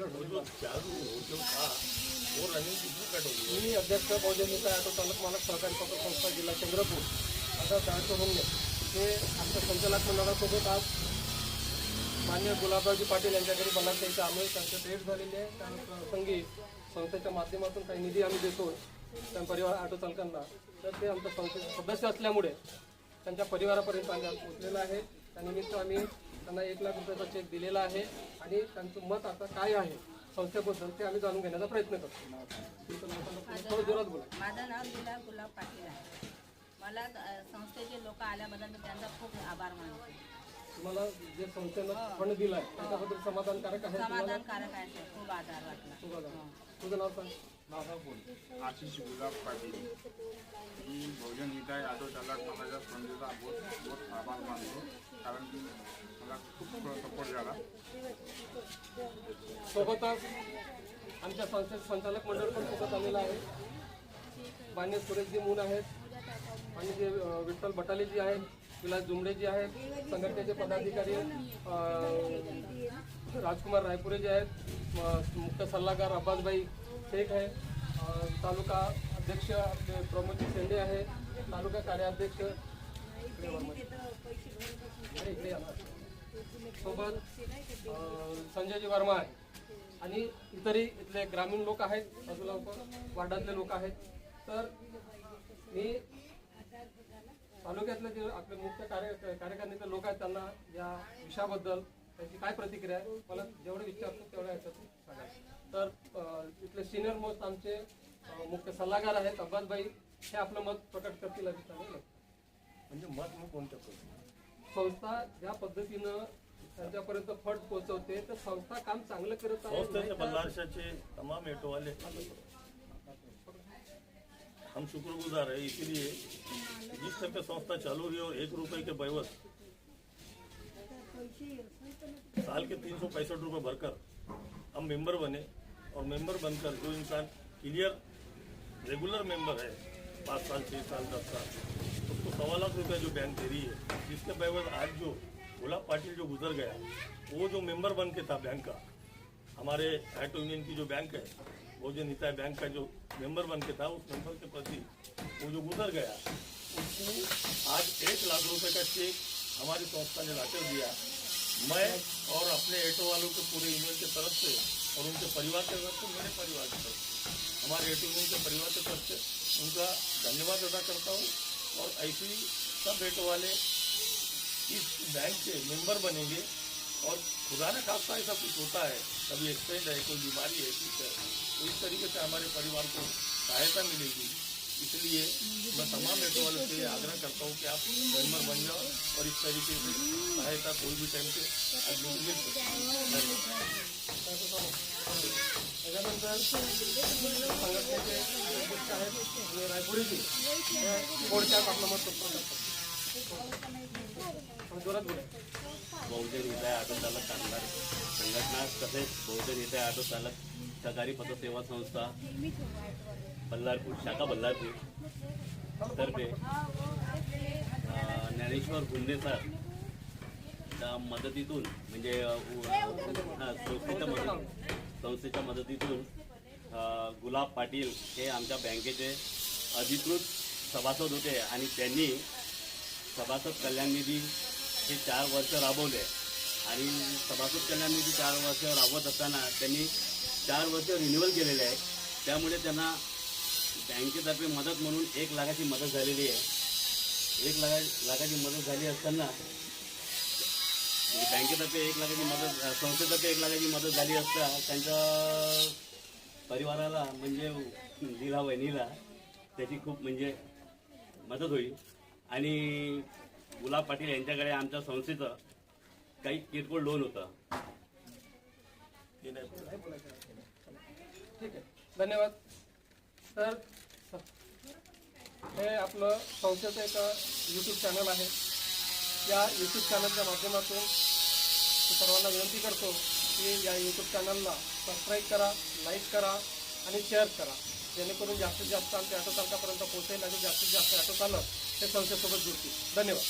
मी अध्यक्ष बहुजन ऑटो चालक मालक सहकारी पत्र संस्था जिल्हा चंद्रपूर. आता दहाचे म्हणणे हे आमच्या संचालक मंडळासोबत आज मान्य गुलाबरावजी पाटील यांच्या घरी बलात्कार आम्ही त्यांच्या त्यांचं भेट झालेली आहे. त्याप्रसंगी संस्थेच्या माध्यमातून काही निधी आम्ही देतो त्या परिवार ऑटो चालकांना. तर ते आमच्या संस्थेचे सदस्य असल्यामुळे त्यांच्या परिवारापर्यंत आम्ही आज आहे. त्यानिमित्त आम्ही त्यांना एक लाख रुपयाचा चेक दिलेला आहे आणि त्यांचं मत आता काय आहे? संस्थेबद्दल ते आम्ही जाणून घेण्याचा प्रयत्न करतो. थोडं जोरात बोला. माझं नाव लीला गुलाब पाटील आहे. मला संस्थेचे लोक आल्याबद्दल मी त्यांचा खूप आभार मानते. तुम्हाला जे संस्थेनं फंड दिलाय त्याच्याबद्दल समाधानकारक आहे समाधानकारक आहे. खूप आधार वाटला. तुझं नाव सांग. नाव बोल. आशिष गुलाब पाटील. मी बहुजन हिताय ऑटो चालक माझ्या बहुत बहुत आभार मानतो. कारण की मला खूप सपोर्ट झाला. सोबतच आमच्या संस्थेत संचालक मंडळ पण सोबत आलेलं आहे. मान्य सुरेशजी मून आहेत. आणि जे अं, विठ्ठल बटालेजी आहेत विलास जुमडेजी आहेत संघटनेचे पदाधिकारी अं, राजकुमार रायपुरे जे आहेत म- मुख्य सल्लागार अब्बासबाई शेख आहे. तालुका अध्यक्ष प्रमोद शेंडे आहे. तालुका कार्याध्यक्ष सोबत संजयजी वर्मा आहे. आणि इतरही इथले ग्रामीण लोक आहेत. बाजूला उभं वार्डातले लोक आहेत. तर मी तालुक्यातले जे आपले मुख्य कार्य कार्यकारिणीचे लोक आहेत त्यांना या विषयाबद्दल त्यांची काय प्रतिक्रिया आहे? मला जेवढे विचारतो तेवढ्या याच्यातून सांगा तर इथले सिनियर मोस्ट आमचे मुख्य सल्लागार आहेत अब्बासबाई. हे आपलं मत प्रकट करतील अशी चालेल म्हणजे मत मी कोणतं करतो संस्था ज्या पद्धतीनं त्यांच्यापर्यंत फंड पोहोचवते तर संस्था काम चांगलं करत आहे. संस्थेचे? बल्लारशाचे तमाम ऑटो वाले हम शुक्रगुजार है इसीलिए जिस तरह संस्था चालू रही और एक रुपए के बैवत साल के तीन सौ पैंसठ रुपये भरकर हम मेंबर बने और मेंबर बनकर जो इंसान क्लियर रेगुलर मेंबर है, पाँच साल छः साल, दस साल उसको सवा लाख रुपया जो बैंक दे रही है, जिसके बैवत आज जो गुलाब पाटिल जो गुजर गया, वो जो मेंबर बन के था बैंक का, हमारे ऑटो यूनियन की जो बैंक है, वो जो हिताय बैंक का जो मेंबर बन के था, उस मेंबर के प्रति वो जो गुजर गया, उसको आज एक लाख रुपए का चेक हमारी संस्था ने लाकर दिया। मैं और अपने ऑटो वालों के पूरे यूनियन के तरफ़ से और उनके परिवार के तरफ़ से, मेरे परिवार की तरफ़ से, हमारे ऑटो यूनियन के परिवार के तरफ़ से उनका धन्यवाद अदा करता हूँ। और ऐसे ही सब ऑटो वाले इस बैंक के मेंबर बनेंगे और खुदा न खास्ता ऐसा कुछ होता है, कभी एक्सीडेंट है, कोई बीमारी है कुछ है तो इस तरीके से हमारे परिवार को सहायता मिलेगी। इसलिए मैं तमाम ऑटो वालों से आग्रह करता हूँ कि आप मेंबर बन जाओ और इस तरीके से सहायता कोई भी टाइम बोला बहुजन हिताय ऑटो चालक संघटना तसेच बहुजन हिताय ऑटो चालक सहकारी पतसेवा संस्था बल्लारपूर शाखा बल्लारपूर तर्फे ज्ञानेश्वर गुंडे सर त्या मदतीतून म्हणजे संस्थेच्या मदत संस्थेच्या मदतीतून गुलाब पाटील हे आमच्या बँकेचे अधिकृत सभासद होते आणि त्यांनी सभासद कल्याण निधी हे चार वर्ष राबवले. आणि सभासद कल्याण निधी चार वर्ष राबवत असताना त्यांनी चार वर्ष रिन्युअल केलेले आहे त्यामुळे त्यांना बँकेतर्फे मदत म्हणून एक लाखाची मदत झालेली आहे. एक लाखा लाखाची मदत झाली असताना बँकेतर्फे एक लाखाची मदत संस्थेतर्फे एक लाखाची मदत झाली असता त्यांच्या परिवाराला म्हणजे दिला वहिनीला त्याची खूप म्हणजे मदत होईल. आणि गुलाब पाटील यांच्याकडे आमच्या संस्थेचं काही किरकोळ लोन होतं ये नहीं बोला. ठीक आहे धन्यवाद. तर हे आपलं संस्थेचं एक यूट्यूब चॅनल आहे. या यूट्यूब चॅनलच्या माध्यमातून सर्वांना विनंती करतो की या यूट्यूब चॅनलला सबस्क्राईब करा लाईक करा आणि शेअर करा. जेणेकरून जास्तीत जास्त आमच्या ऑटो चालकापर्यंत पोहोचेल आणि जास्तीत जास्त ऑटो चालक हे संस्थेसोबत जुळतील. धन्यवाद.